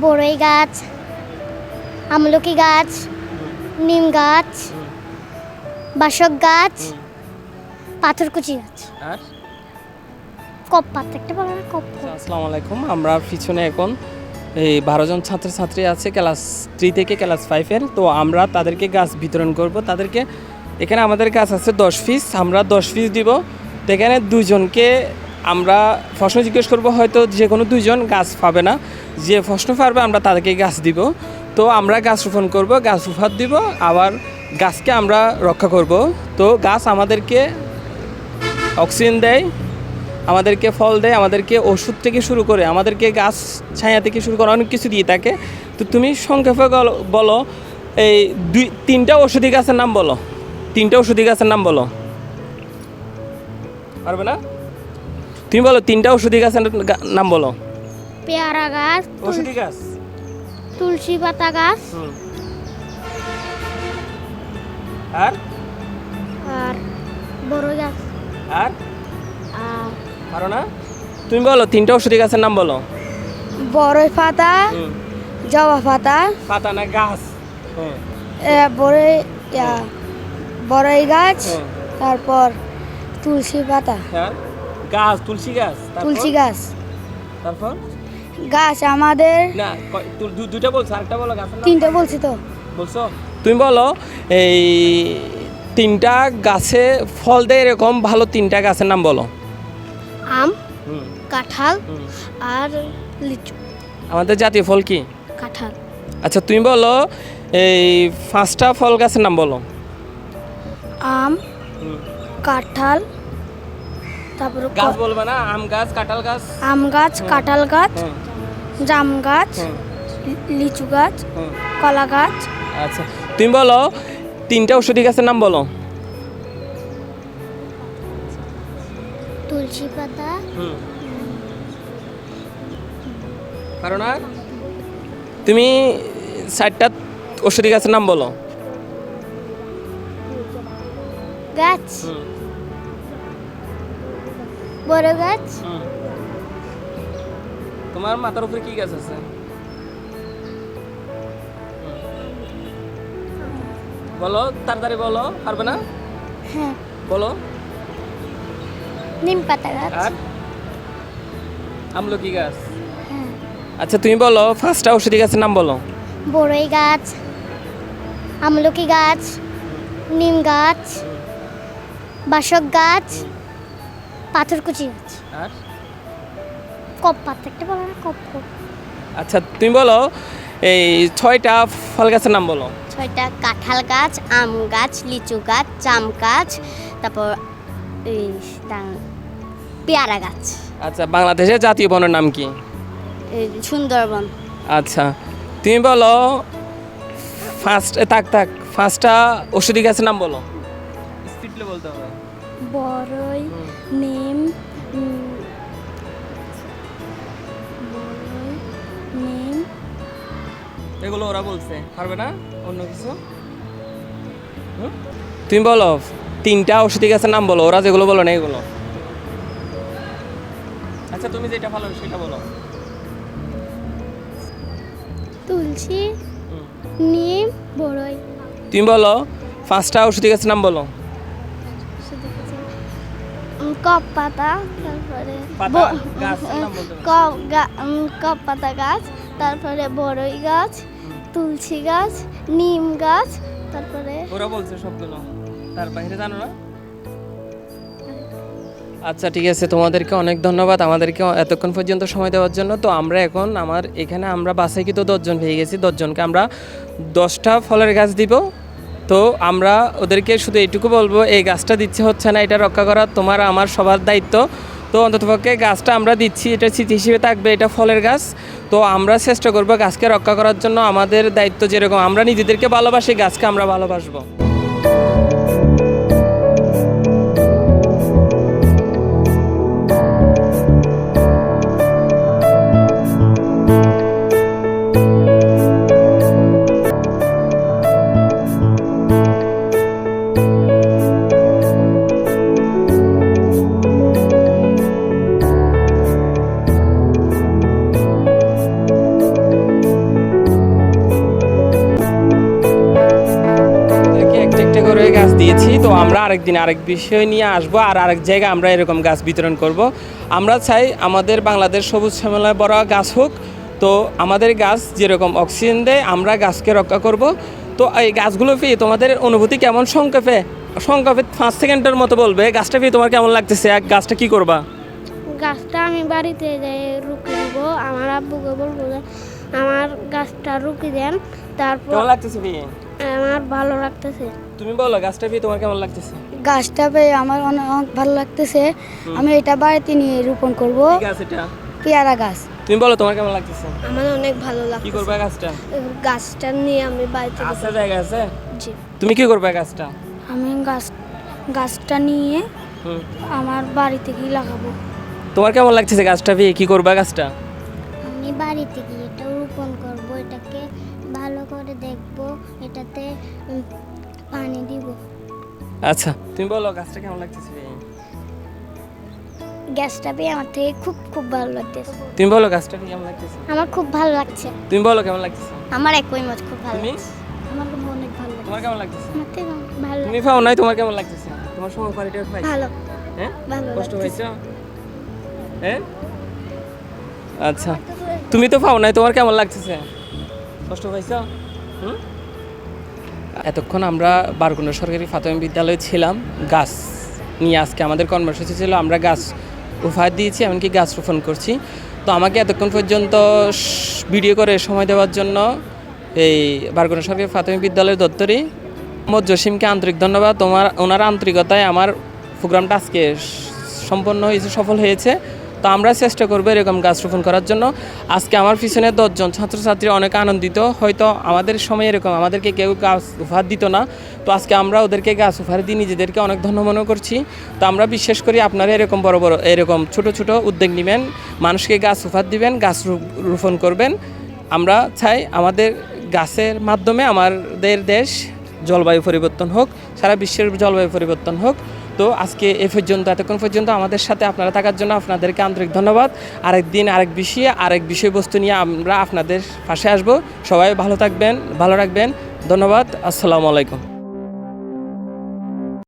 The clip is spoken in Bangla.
বড়ই গাছ আমলকি গাছ নিম গাছ বাসক গাছ পাথরকুচি গাছ। আর? কপ পাত একটা বলো না কপ। আচ্ছা, আসসালামু আলাইকুম আমরা পিছনে এখন এই বারো জন ছাত্রছাত্রী আছে ক্লাস থ্রি থেকে ক্লাস ফাইভের তো আমরা তাদেরকে গাছ বিতরণ করব। তাদেরকে এখানে আমাদের গাছ আছে দশ পিস আমরা দশ পিস দিব। তো এখানে দুইজনকে আমরা প্রশ্ন জিজ্ঞেস করব, হয়তো যে কোনো দুইজন গাছ পাবে না। যে প্রশ্ন পারবে, আমরা তাদেরকে গাছ দিব। তো আমরা গাছ রোপণ করব, গাছ উপহার দিব, আবার গাছকে আমরা রক্ষা করব। তো গাছ আমাদেরকে অক্সিজেন দেয়, আমাদেরকে ফল দেয়, আমাদেরকে ওষুধ থেকে শুরু করে, আমাদেরকে গাছ ছায়া থেকে শুরু করে অনেক কিছু দিয়ে থাকে। তো তুমি সংক্ষেপে বলো, এই দুই, তিনটা ওষুধি গাছের নাম বলো। তিনটা ওষুধি গাছের নাম বলো। পারবে না? তুমি বলো তিনটা ওষুধি গাছের নাম বলো। পেয়ারা গাছ ওষুধি গাছ? তুলসী পাতা গাছ। আর? আর বড় গাছ। আর? আর পারো না? তুমি বলো তিনটা ওষুধি গাছের নাম বলো। বড়ই পাতা জবা পাতা। পাতা না গাছ। বড়ই ইয়া, বড়ই গাছ তারপর তুলসী পাতা। আর? গাছ তুলসী গাছ তুলসী গাছ। তারপর? গাছ আমাদের না কয়- দু- দু- দুইটা বলছো আরেকটা বলো নাম। তিনটে বলছি তো। বলছো? তুমি বলো এই তিনটা গাছে ফল দেয় এরকম ভালো তিনটা গাছের নাম বলো। আম কাঁঠাল আর লিচু। আমাদের জাতীয় ফল কি? কাঁঠাল। আচ্ছা তুমি বলো এই পাঁচটা ফল গাছের নাম বলো। আম কাঁঠাল তারপর গাছ বলবে না আম গাছ কাঁঠাল গাছ? আম গাছ কাঁঠাল গাছ জাম গাছ লিচু গাছ কলা গাছ। আচ্ছা তুমি বলো তিনটা ওষুধি গাছের নাম বলো। তুলসী পাতা। পারো না তুমি চারটা ওষুধি গাছের নাম বলো। গাছ। বড় গাছ। তোমার মাথার উপরে কি গাছ আছে? বলো তাড়াতাড়ি বলো পারবে না? হ্যাঁ। বলো। নিম পাতা গাছ। আর? আমলকি গাছ। হ্যাঁ। আচ্ছা তুমি বলো পাঁচটা ওষুধি গাছের নাম বলো। বড়ই গাছ আমলকি গাছ নিম গাছ বাসক গাছ পাথরকুচি গাছ আর? কপ পাত একটা বলো না কপ কপ। আচ্ছা তুমি বলো এই ছয়টা ফল গাছের নাম বলো। ছয়টা কাঁঠাল গাছ আম গাছ লিচু গাছ জাম গাছ তারপর এই পেয়ারা গাছ। আচ্ছা বাংলাদেশের জাতীয় বনের নাম কি? এই সুন্দরবন। আচ্ছা তুমি বলো ফার্স্ট থাক থাক ফার্স্টটা ওষুধি গাছের নাম বলো। স্পিডলে বলতে হবে। বড়ই নিম নিম। এগুলো ওরা বলছে। পারবে না? অন্য কিছু? হুম? তুমি বলো তিনটা ওষুধি গাছের নাম বলো ওরা যেগুলো বলো না এগুলো। আচ্ছা তুমি যেটা ভালো সেটা বলো। তুলসী নিম বড়ই তুমি বলো পাঁচটা ওষুধি গাছের নাম বলো। কপ পাতা তারপরে কপ পাতা গাছ তারপরে বড়ই গাছ তুলসী গাছ নিম গাছ তারপরে ওরা বলছে সবগুলো। তার বাইরে জানো না? আচ্ছা ঠিক আছে তোমাদেরকে অনেক ধন্যবাদ আমাদেরকে এতক্ষণ পর্যন্ত সময় দেওয়ার জন্য। তো আমরা এখন আমার এখানে আমরা বাসায় কিন্তু দশজন পেয়ে গেছি। দশজনকে আমরা দশটা ফলের গাছ দিব। তো আমরা ওদেরকে শুধু এইটুকু বলব, এই গাছটা দিচ্ছে হচ্ছে না, এটা রক্ষা করা তোমার আমার সবার দায়িত্ব। তো অন্ততপক্ষে গাছটা আমরা দিচ্ছি, এটা স্মৃতি হিসেবে থাকবে, এটা ফলের গাছ। তো আমরা চেষ্টা করব গাছকে রক্ষা করার জন্য আমাদের দায়িত্ব যেরকম, আমরা নিজেদেরকে ভালোবাসি, গাছকে আমরা ভালোবাসবো। তো আমরা আরেকদিন আরেক বিষয় নিয়ে আসব আর আরেক জায়গায় আমরা এরকম গাছ বিতরণ করব। আমরা চাই আমাদের বাংলাদেশ সবুজ শ্যামলায় বড় গাছ হোক। তো আমাদের গাছ যেরকম অক্সিজেন দেয় আমরা গাছকে রক্ষা করব। তো এই গাছগুলো পেয়ে তোমাদের অনুভূতি কেমন? সংক্ষেপে সংক্ষেপে পাঁচ সেকেন্ডের মতো বলবে গাছটা পেয়ে তোমার কেমন লাগতেছে? এক গাছটা কি করবা? গাছটা আমি বাড়িতে যাই রুকি দিব আমার আব্বুকে বলব যে আমার গাছটা রুকি দেন তারপর লাগতেছে আমার ভালো লাগতেছে। তুমি বলো গাছটা পেয়ে তোমার কেমন লাগতেছে? গাছটা পেয়ে আমার অনেক ভালো লাগতেছে। আমি এটা বাড়িতে নিয়ে রোপণ করব। গাছ এটা? পেয়ারা গাছ। তুমি বলো তোমার কেমন লাগতেছে? আমার অনেক ভালো লাগছে কি করবা গাছটা? গাছটা নিয়ে আমি বাড়িতে আছে জায়গা আছে? জি। তুমি কি করবে গাছটা? আমি গাছ গাছটা নিয়ে আমার বাড়িতে গিয়ে লাগাবো। তোমার কেমন লাগতেছে গাছটা পেয়ে? কি করবে গাছটা? আমি বাড়িতে গিয়ে এটা এটাতে পানি দিব। আচ্ছা। তুমি বলো গাছটা কেমন লাগতেছে? গ্যাসটা পেয়ে আমার থেকে খুব খুব ভালো লাগতেছে। তুমি বলো গাছটা কেমন লাগতেছে? আমার খুব ভালো লাগছে। তুমি বলো কেমন লাগতেছে? আমার একই মত খুব ভালো তুমি? আমার খুব অনেক ভালো লাগছে। তোমার কেমন লাগতেছে? আমার থেকে ভালো তুমি পাও নাই তোমার কেমন লাগতেছে? তোমার সময় পারিটা পাই ভালো। হ্যাঁ? ভালো কষ্ট। হয়েছে হ্যাঁ? আচ্ছা। তুমি তো পাও নাই তোমার কেমন লাগতেছে? কষ্ট পাইছো? হুম? এতক্ষণ আমরা বারগুনা সরকারি প্রাথমিক বিদ্যালয়ে ছিলাম। গাছ নিয়ে আজকে আমাদের কর্মসূচি ছিল, আমরা গাছ উপহার দিয়েছি, এমনকি গাছ রোপণ করছি। তো আমাকে এতক্ষণ পর্যন্ত ভিডিও করে সময় দেওয়ার জন্য এই বারগুনা সরকারি প্রাথমিক বিদ্যালয়ের দপ্তরি মোহাম্মদ জসিমকে আন্তরিক ধন্যবাদ। তোমার, ওনার আন্তরিকতায় আমার প্রোগ্রামটা আজকে সম্পন্ন হয়েছে, সফল হয়েছে। তো আমরা চেষ্টা করব এরকম গাছ রোপণ করার জন্য। আজকে আমার পিছনে দশজন ছাত্রছাত্রী অনেক আনন্দিত। হয়তো আমাদের সময় এরকম, আমাদেরকে কেউ গাছ উপহার দিত না। তো আজকে আমরা ওদেরকে গাছ উপহার দিয়ে নিজেদেরকে অনেক ধন্য মনে করছি। তো আমরা বিশ্বাস করি আপনারা এরকম বড় বড়, এরকম ছোট ছোট উদ্যোগ নেবেন। মানুষকে গাছ উপহার দিবেন, গাছ রোপণ করবেন। আমরা চাই আমাদের গাছের মাধ্যমে আমাদের দেশ জলবায়ু পরিবর্তন হোক, সারা বিশ্বের জলবায়ু পরিবর্তন হোক। তো আজকে এ পর্যন্ত, এতক্ষণ পর্যন্ত আমাদের সাথে আপনারা থাকার জন্য আপনাদেরকে আন্তরিক ধন্যবাদ। আরেক দিন, আরেক বিষয়ে, আরেক বিষয়বস্তু নিয়ে আমরা আপনাদের পাশে আসব। সবাই ভালো থাকবেন, ভালো রাখবেন। ধন্যবাদ, আসসালামু আলাইকুম।